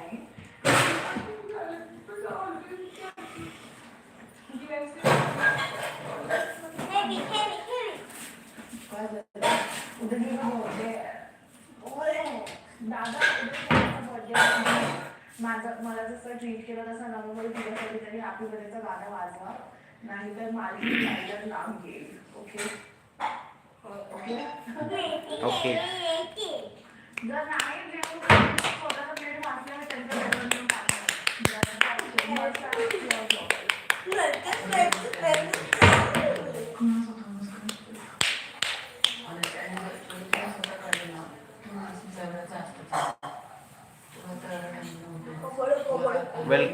नाही. गेलो बर्थडे माझं मला जसं ट्रीट केलं तसं नवंबर तुझ्यासाठी तरी हॅपी बर्थडेचं गाणं वाजवा. नाहीतर माझी लाईटर लांब घेईल ओके ओके ओके जर नाही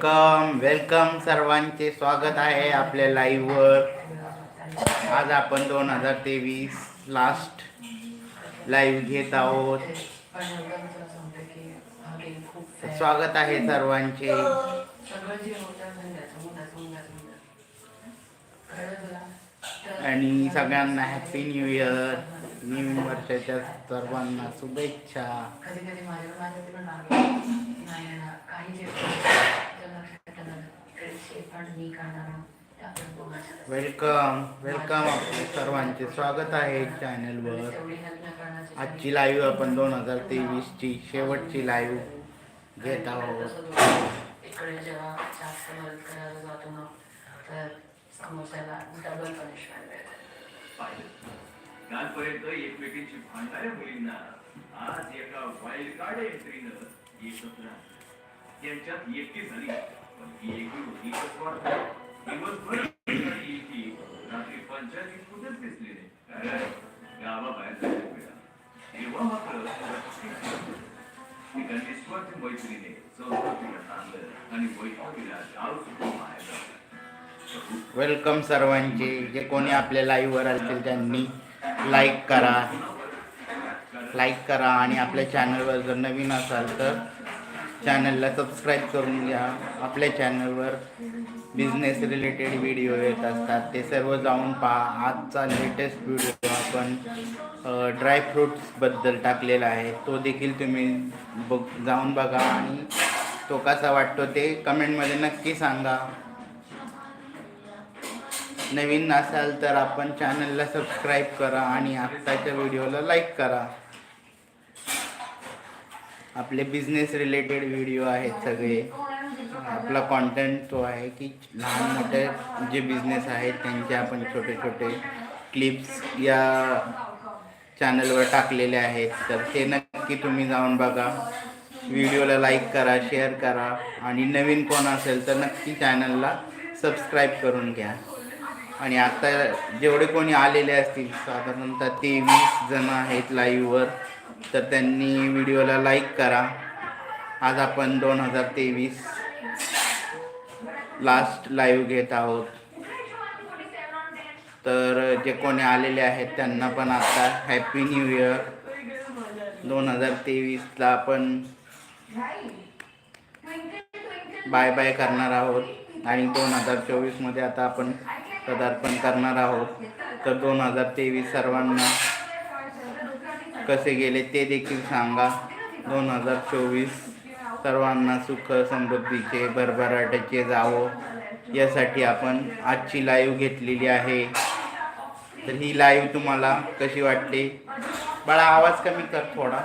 वेलकम वेलकम सर्वांचे स्वागत आहे आपल्या लाईव्हवर आज आपण दोन हजार तेवीस लास्ट लाईव्ह घेत आहोत. स्वागत आहे सर्वांचे. आणि सगळ्यांना हॅपी न्यू इयर न्यू वर्षाच्या सर्वांना शुभेच्छा. वेलकम वेलकम सर्वांचे. स्वागत आहे चॅनलवर आजची लाईव्ह आपण दोन हजार तेवीसची शेवटची लाईव्ह घेत आहोत. इकडे जेव्हा डबल पनिशमेंट मिळते कालपर्यंत एकमेकींची भांडणाऱ्या मुलींना आज एका वाईल्ड कार्ड एंट्रीनं एकत्र त्यांच्यात एकटी झाली पण ती एकटी होती दिवसभर आणि रात्री पंचायतीत कुठेच दिसली नाही गावाबाहेर जायला मिळालं. तेव्हा मात्र एका निस्वार्थ मैत्रीने संस्कृतीला आणलं आणि वैष्णवीला गाव सुद्धा बाहेर वेलकम सर्वांचे. जे कोणी आपल्या लाईव्हवर असतील त्यांनी लाईक करा. लाईक करा आणि आपल्या चॅनलवर जर नवीन असाल तर चॅनलला सबस्क्राईब करून घ्या. आपल्या चॅनलवर बिझनेस रिलेटेड व्हिडिओ येत असतात. ते सर्व जाऊन पहा. आजचा लेटेस्ट व्हिडिओ आपण ड्रायफ्रूट्सबद्दल टाकलेला आहे. तो देखील तुम्ही बघ जाऊन बघा आणि तो कसा वाटतो ते कमेंटमध्ये नक्की सांगा. नवीन असाल तर आपण चॅनलला सबस्क्राईब करा आणि आत्ताच्या व्हिडिओला लाईक करा. आपले बिझनेस रिलेटेड व्हिडिओ आहेत सगळे. आपला कॉन्टेंट तो आहे की लहान मोठे जे बिझनेस आहेत त्यांचे आपण छोटे छोटे क्लिप्स या चॅनलवर टाकलेले आहेत. तर ते नक्की तुम्ही जाऊन बघा. व्हिडिओला लाईक करा शेअर करा आणि नवीन कोण असेल तर नक्की चॅनलला सबस्क्राईब करून घ्या. आणि आता जेवढे कोणी आलेले असतील साधारणतः तेवीस जण आहेत लाईव्हवर तर त्यांनी व्हिडिओला लाईक करा. आज आपण दोन हजार तेवीस लास्ट लाईव्ह घेत आहोत. तर जे कोणी आलेले आहेत त्यांना पण आता हॅपी न्यू इयर दोन हजार तेवीसला आपण बाय बाय करणार आहोत. आणि दोन हजार चोवीसमध्ये आता आपण पदार्पण करणार आहोत. तर दोन हजार तेवीस सर्वांना कसे गेले ते देखील सांगा. दोन हजार चोवीस सर्वांना सुख समृद्धीचे भरभराटाचे जावं. यासाठी आपण आजची लाईव्ह घेतलेली आहे. तर ही लाईव्ह तुम्हाला कशी वाटते बाळा आवाज कमी कर थोडा.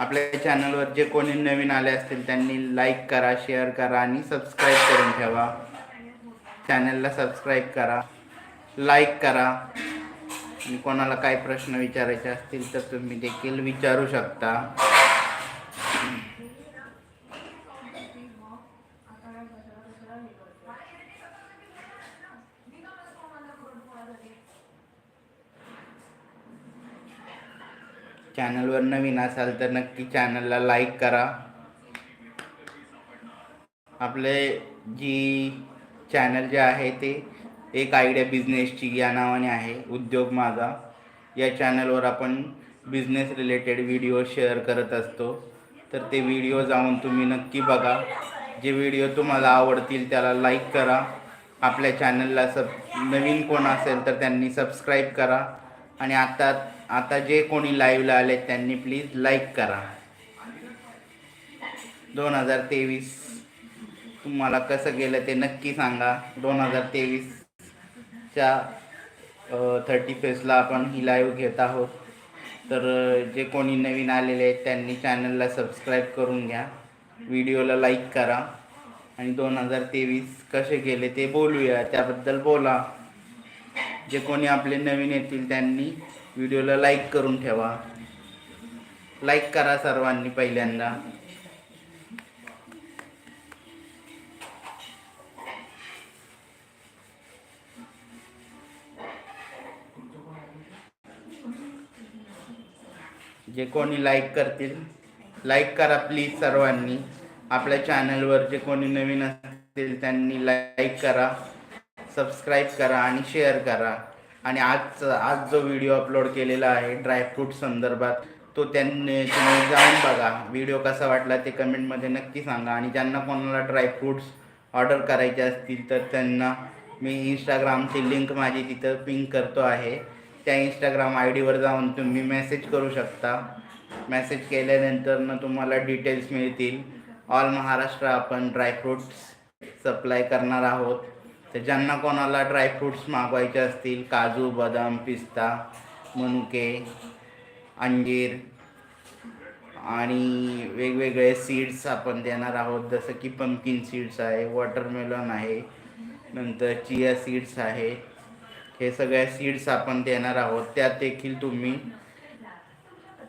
आपल्या चॅनलवर जे कोणी नवीन आले असतील त्यांनी लाईक करा शेअर करा आणि सबस्क्राईब करून ठेवा. चॅनलला सबस्क्राईब करा लाईक करा. आणि कोणाला काय प्रश्न विचारायचे असतील तर तुम्ही देखील विचारू शकता. चॅनलवर नवीन असाल तर नक्की चॅनलला लाईक करा. आपले जी चॅनल जे आहे ते एक आयडिया बिझनेसची या नावाने आहे उद्योग माझा. या चॅनलवर आपण बिझनेस रिलेटेड व्हिडिओ शेअर करत असतो. तर ते व्हिडिओ जाऊन तुम्ही नक्की बघा. जे व्हिडिओ तुम्हाला आवडतील त्याला लाईक करा. आपल्या चॅनलला सब नवीन कोण असेल तर त्यांनी सबस्क्राईब करा. आणि आता आता जे कोणी लाईव्हला आले त्यांनी प्लीज लाईक करा. दोन हजार तेवीस. तुम्हाला कसं गेलं ते नक्की सांगा. दोन हजार तेवीसच्या थर्टी फेसला आपण ही लाईव्ह घेत आहोत. तर जे कोणी नवीन आलेले आहेत त्यांनी चॅनलला सबस्क्राईब करून घ्या. व्हिडिओला लाईक करा. आणि दोन हजार तेवीस कसे गेले ते बोलूया. त्याबद्दल बोला. जे कोणी आपले नवीन येतील त्यांनी व्हिडिओला लाईक करून ठेवा. लाईक करा सर्वांनी पहिल्यांदा. जे कोणी लाईक करतील लाईक करा प्लीज सर्वांनी. आपल्या चॅनलवर जे कोणी नवीन असतील त्यांनी लाईक करा सबस्क्राईब करा आणि शेअर करा. आणि आज आज जो व्हिडिओ अपलोड केलेला आहे ड्रायफ्रूट संदर्भात तो त्यांनी तुम्ही जाऊन बघा. व्हिडिओ कसा वाटला ते कमेंटमध्ये नक्की सांगा. आणि ज्यांना कोणाला ड्रायफ्रूट्स ऑर्डर करायचे असतील तर त्यांना मी इंस्टाग्रामची लिंक माझी तिथं पिंक करतो आहे. त्या इंस्टाग्राम आय डीवर जाऊन तुम्ही मेसेज करू शकता. मेसेज केल्यानंतर ना तुम्हाला डिटेल्स मिळतील. ऑल महाराष्ट्र आपण ड्रायफ्रूट्स सप्लाय करणार आहोत. तर ज्यांना कोणाला ड्रायफ्रूट्स मागवायचे असतील काजू बदाम पिस्ता मनुके अंजीर आणि वेगवेगळे सीड्स आपण देणार आहोत. जसं की पंपकिन सीड्स आहे वॉटरमेलन आहे नंतर चिया सीड्स आहे. हे सगळ्या सीड्स आपण देणार आहोत. त्यात देखील तुम्ही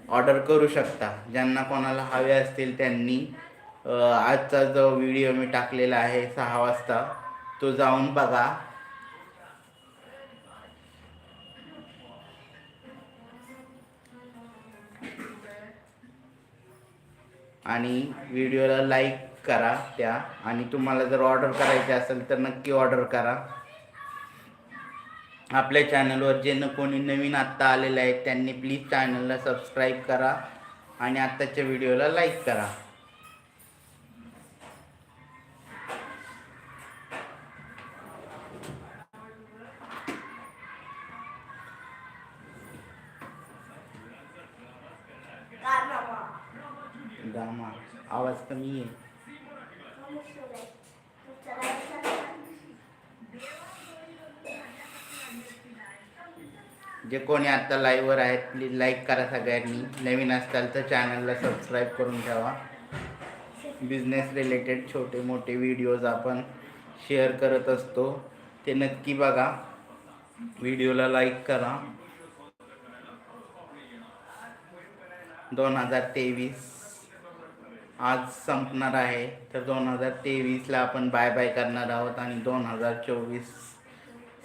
ऑर्डर करू शकता. ज्यांना कोणाला हवे असतील त्यांनी आजचा जो व्हिडिओ मी टाकलेला आहे सहा वाजता तो जाऊन बघा. आणि व्हिडिओला लाईक करा त्या. आणि तुम्हाला जर ऑर्डर करायची असेल तर नक्की ऑर्डर करा. आपल्या चॅनलवर जे न कोणी नवीन आत्ता आलेले आहेत त्यांनी प्लीज चॅनलला सबस्क्राईब करा आणि आत्ताच्या व्हिडिओला लाईक करा. गामा आवाज कमी आहे जे कोणी आता लाईव्हवर आहेत प्लीज लाईक करा सगळ्यांनी. नवीन असताल तर चॅनलला सबस्क्राईब करून ठेवा. बिझनेस रिलेटेड छोटे मोठे व्हिडिओज आपण शेअर करत असतो. ते नक्की बघा. व्हिडिओला लाईक करा. दोन हजार तेवीस. आज संपणार आहे. तर दोन हजार तेवीसला आपण बाय बाय करणार आहोत आणि दोन हजार चोवीस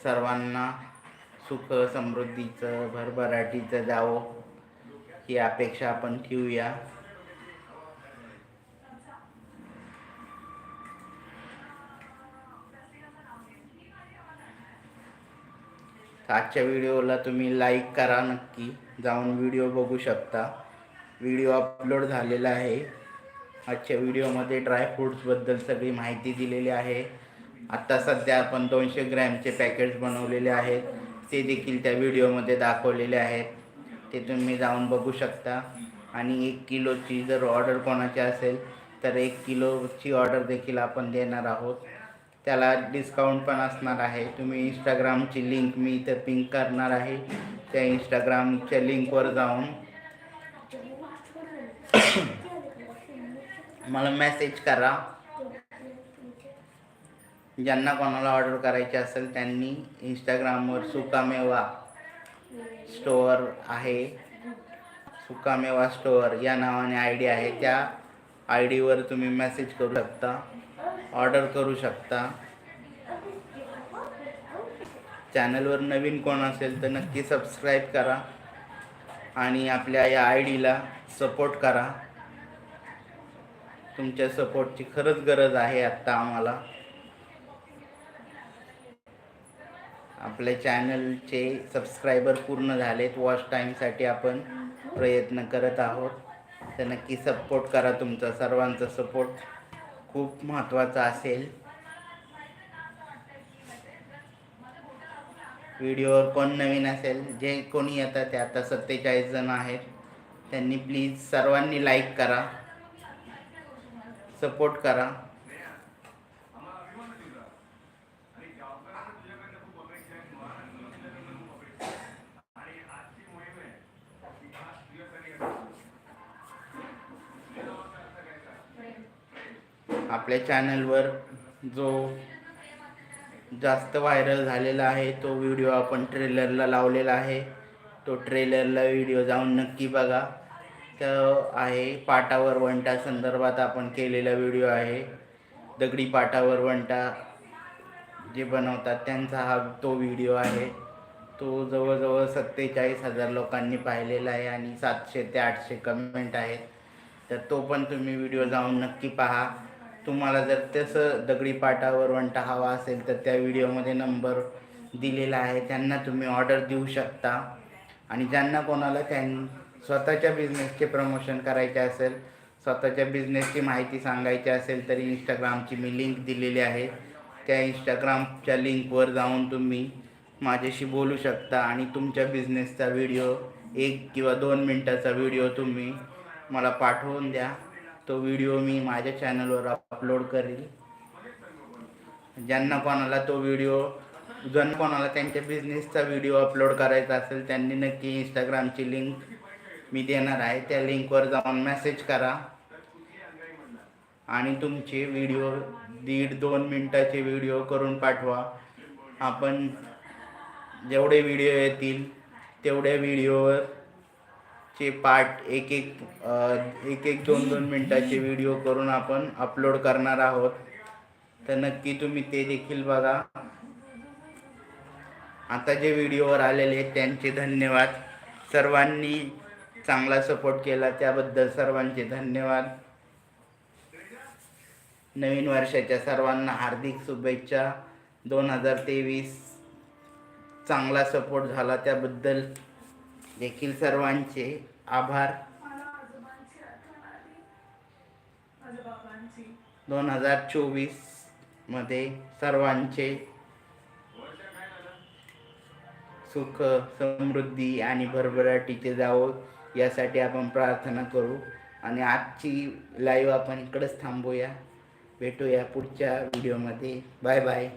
सर्वांना सुख समृद्धीचं भरभराटीचं जावं ही अपेक्षा आपण ठेवूया. आजच्या व्हिडिओला तुम्ही लाईक करा नक्की. जाऊन व्हिडिओ बघू शकता. व्हिडिओ अपलोड झालेला आहे. आजच्या व्हिडिओमध्ये ड्रायफ्रूट्सबद्दल सगळी माहिती दिलेली आहे. आत्ता सध्या आपण दोनशे ग्रॅमचे पॅकेट्स बनवलेले आहेत. ते देखील त्या व्हिडिओमध्ये दाखवलेले आहेत. ते तुम्ही जाऊन बघू शकता. आणि एक किलोची जर ऑर्डर कोणाची असेल तर एक किलोची ऑर्डर देखील आपण देणार आहोत. त्याला डिस्काउंट पण असणार आहे. तुम्ही इंस्टाग्रामची लिंक मी इथं पिंक करणार आहे. त्या इंस्टाग्रामच्या लिंकवर जाऊन मला मेसेज करा. ज्यांना कोणाला ऑर्डर करायची असेल त्यांनी इंस्टाग्रामवर सुकामेवा स्टोअर आहे. सुकामेवा स्टोअर या नावाने आय डी आहे. त्या आय डीवर तुम्ही मेसेज करू शकता. ऑर्डर करू शकता. चॅनलवर नवीन कोण असेल तर नक्की सबस्क्राईब करा. आणि आपल्या या आय डीला सपोर्ट करा. तुमच्या सपोर्टची खरंच गरज आहे आत्ता आम्हाला. आपल्या चॅनलचे सबस्क्रायबर पूर्ण झालेत वॉच टाईमसाठी आपण प्रयत्न करत आहोत. तर नक्की सपोर्ट करा तुमचा सर्वांचा सपोर्ट खूप महत्त्वाचा असेल. व्हिडिओवर कोण नवीन असेल जे कोणी येतात ते आता सत्तेचाळीस जण आहेत त्यांनी प्लीज सर्वांनी लाईक करा. सपोर्ट करा. आपल्या चॅनलवर जो जास्त व्हायरल झालेला आहे तो व्हिडिओ आपण ट्रेलरला लावलेला आहे. तो ट्रेलरला व्हिडिओ जाऊन नक्की बघा. तर आहे. पाटावर वंटा संदर्भात आपण केलेला व्हिडिओ आहे. दगडी पाटावर वंटा जे बनवतात त्यांचा हा तो व्हिडिओ आहे. तो जवळजवळ सत्तेचाळीस हजार लोकांनी पाहिलेला आहे आणि सातशे ते आठशे कमेंट आहेत. तर तो पण तुम्ही व्हिडिओ जाऊन नक्की पहा. तुम्हाला जर तसं दगडी पाटावर वंटा हवा असेल तर त्या व्हिडिओमध्ये नंबर दिलेला आहे. त्यांना तुम्ही ऑर्डर देऊ शकता. आणि ज्यांना कोणाला त्यां स्वतःच्या बिझनेसचे प्रमोशन करायचे असेल स्वतःच्या बिझनेसची माहिती सांगायची असेल तरी इंस्टाग्रामची मी लिंक दिलेली आहे. त्या इंस्टाग्रामच्या लिंकवर जाऊन तुम्ही माझ्याशी बोलू शकता आणि तुमच्या बिझनेसचा व्हिडिओ एक किंवा दोन मिनटाचा व्हिडिओ तुम्ही मला पाठवून द्या. तो व्हिडिओ मी माझ्या चॅनलवर अपलोड करेल. ज्यांना कोणाला तो व्हिडिओ ज्यांना कोणाला त्यांच्या बिझनेसचा व्हिडिओ अपलोड करायचा असेल त्यांनी नक्की इंस्टाग्रामची लिंक मी देणार आहे. त्या लिंकवर जाऊन मेसेज करा. आणि तुमचे व्हिडिओ दीड दोन मिनटाचे व्हिडिओ करून पाठवा. आपण जेवढे व्हिडिओ येतील तेवढ्या व्हिडिओवर चे पार्ट एक एक एक एक दोन दोन मिनटाचे व्हिडिओ करून आपण अपलोड करणार आहोत. तर नक्की तुम्ही ते देखील बघा. आता जे व्हिडिओवर आलेले आहेत त्यांचे धन्यवाद. सर्वांनी चांगला सपोर्ट केला त्याबद्दल सर्वांचे धन्यवाद. नवीन वर्षाच्या सर्वांना हार्दिक शुभेच्छा. दोन हजार तेवीस चांगला सपोर्ट झाला त्याबद्दल. देखील सर्वांचे आभार. दोन हजार चोवीसमध्ये सर्वांचे सुख समृद्धी आणि भरभराटीचे जावो. यासाठी आपण प्रार्थना करू आणि आजची लाईव्ह आपण इकडंच थांबूया. भेटूया पुढच्या व्हिडिओमध्ये बाय बाय